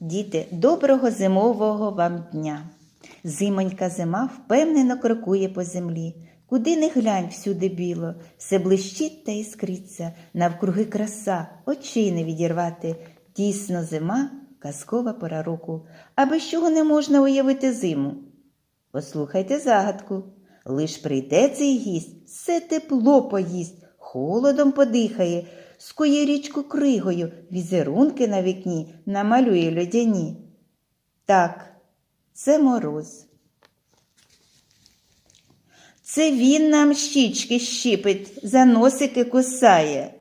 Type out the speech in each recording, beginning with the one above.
Діти, доброго зимового вам дня! Зимонька зима впевнено крокує по землі. Куди не глянь всюди біло, все блищить та іскриться, навкруги краса, очей не відірвати. Дійсно зима казкова пора року, а без чого не можна уявити зиму. Послухайте загадку. Лиш прийде цей гість, все тепло поїсть, холодом подихає, скує річку кригою, візерунки на вікні намалює льодяні. Так, це мороз. Це він нам щічки щипить, за носики кусає.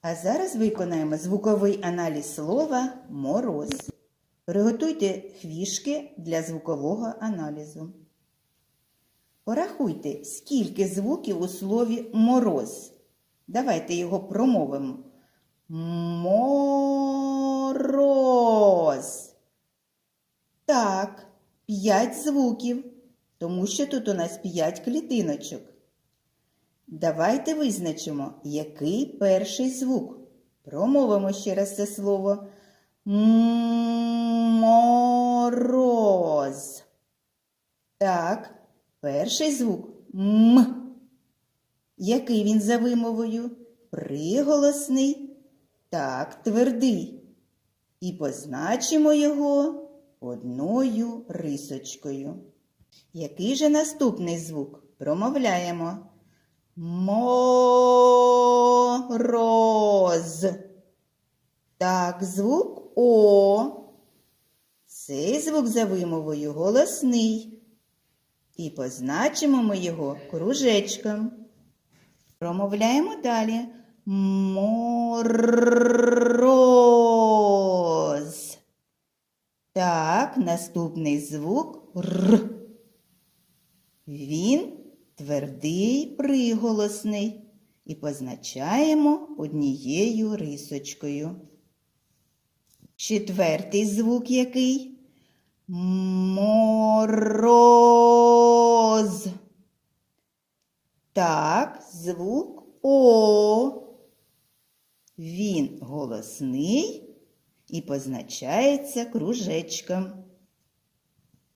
А зараз виконаємо звуковий аналіз слова мороз. Приготуйте хвішки для звукового аналізу. Порахуйте, скільки звуків у слові мороз. Давайте його промовимо. Мороз. Так, п'ять звуків, тому що тут у нас п'ять клітиночок. Давайте визначимо, який перший звук. Промовимо ще раз це слово. Мороз. Так, перший звук М. Який він за вимовою? Приголосний. Так, твердий. І позначимо його одною рисочкою. Який же наступний звук? Промовляємо. Мороз. Так, звук О. Цей звук за вимовою голосний. І позначимо ми його кружечком. Промовляємо далі. Мороз. Так, наступний звук Р. Він твердий приголосний. І позначаємо однією рисочкою. Четвертий звук який? Мороз. Так, звук О. Він голосний і позначається кружечком.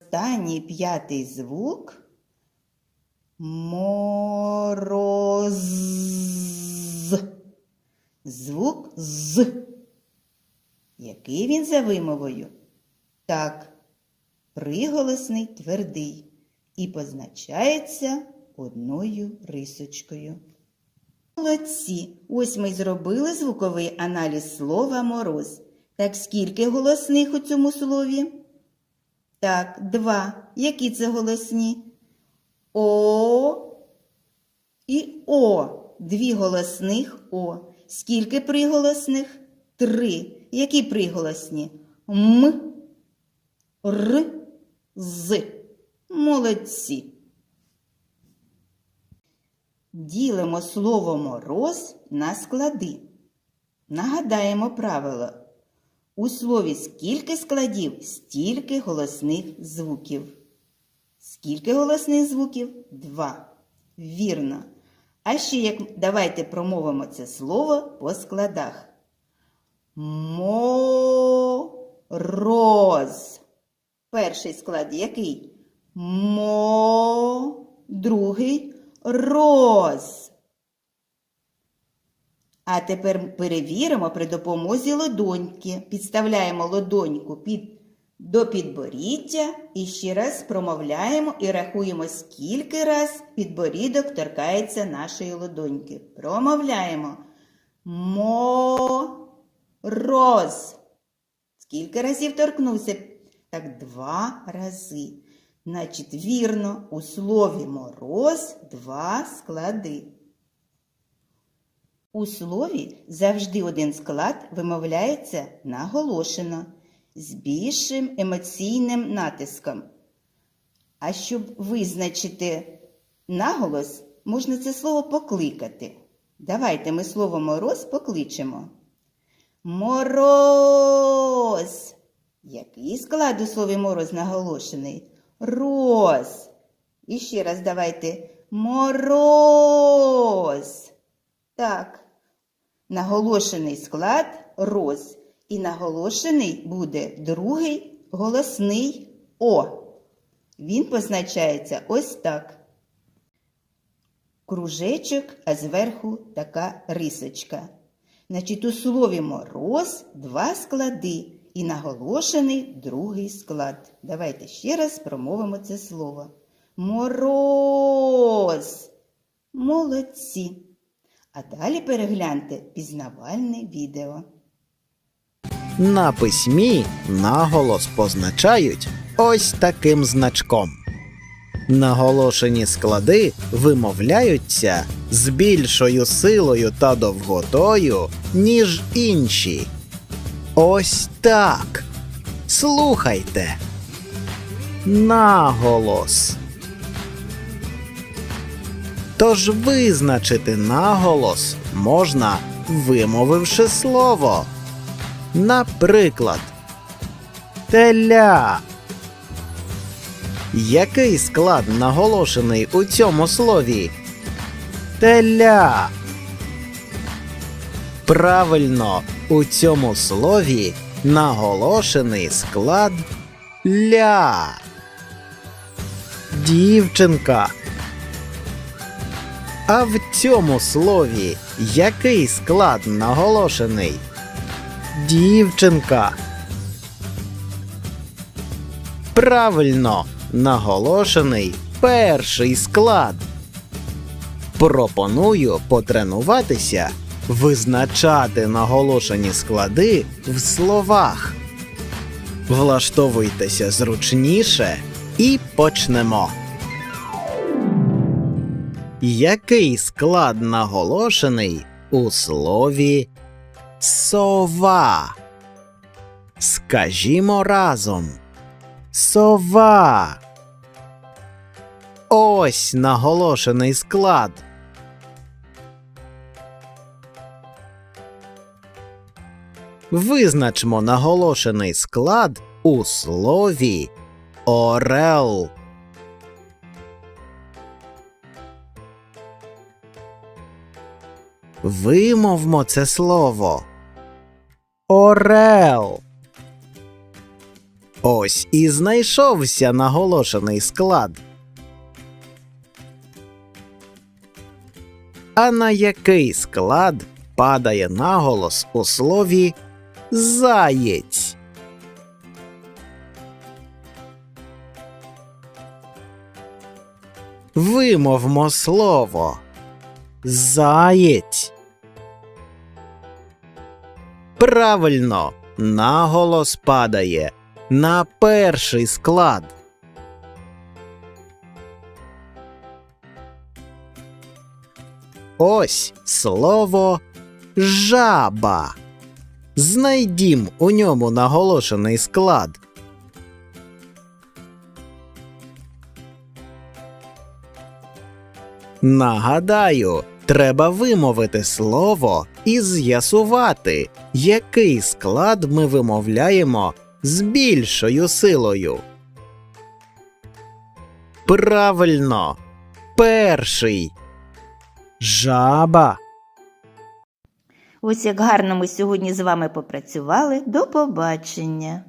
Останній п'ятий звук мороз. Звук з. Який він за вимовою? Так, приголосний твердий і позначається одною рисочкою. Молодці! Ось ми й зробили звуковий аналіз слова мороз. Так скільки голосних у цьому слові? Так, два. Які це голосні? О і О. Дві голосних О. Скільки приголосних? Три. Які приголосні? М, Р, З. Молодці. Ділимо слово мороз на склади. Нагадаємо правило. У слові скільки складів, стільки голосних звуків. Скільки голосних звуків? Два. Вірно. А ще як давайте промовимо це слово по складах. Мороз. Перший склад який? Мо. Другий роз. А тепер перевіримо при допомозі лодоньки. Підставляємо лодоньку під, до підборіддя і ще раз промовляємо і рахуємо, скільки раз підборідок торкається нашої лодоньки. Промовляємо. Мороз. Скільки разів торкнувся? Так, два рази. Значить, вірно, у слові мороз два склади. У слові завжди один склад вимовляється наголошено з більшим емоційним натиском. А щоб визначити наголос, можна це слово покликати. Давайте ми слово мороз покличемо. Мороз. Який склад у слові мороз наголошений? Роз. І ще раз давайте мороз. Так, наголошений склад роз. І наголошений буде другий голосний О. Він позначається ось так. Кружечок, а зверху така рисочка. Значить, у слові мороз два склади і наголошений другий склад. Давайте ще раз промовимо це слово. Мороз. Молодці. А далі перегляньте пізнавальне відео. На письмі наголос позначають ось таким значком. Наголошені склади вимовляються з більшою силою та довготою, ніж інші. Ось так. Слухайте. Наголос. Тож визначити наголос можна, вимовивши слово. Наприклад, теля. Який склад наголошений у цьому слові? Теля. Правильно, у цьому слові наголошений склад ля. Дівчинка. А в цьому слові який склад наголошений? Дівчинка. Правильно наголошений перший склад. Пропоную потренуватися визначати наголошені склади в словах. Влаштовуйтеся зручніше і почнемо. Який склад наголошений у слові сова? Скажімо разом. Сова. Ось наголошений склад. Визначмо наголошений склад у слові орел. Вимовмо це слово. Орел. Ось і знайшовся наголошений склад. А на який склад падає наголос у слові заєць? Вимовмо слово заєць. Правильно, наголос падає на перший склад. Ось слово жаба. Знайдім у ньому наголошений склад. Нагадаю, треба вимовити слово і з'ясувати, який склад ми вимовляємо з більшою силою. Правильно, перший. Жаба. Ось як гарно ми сьогодні з вами попрацювали. До побачення!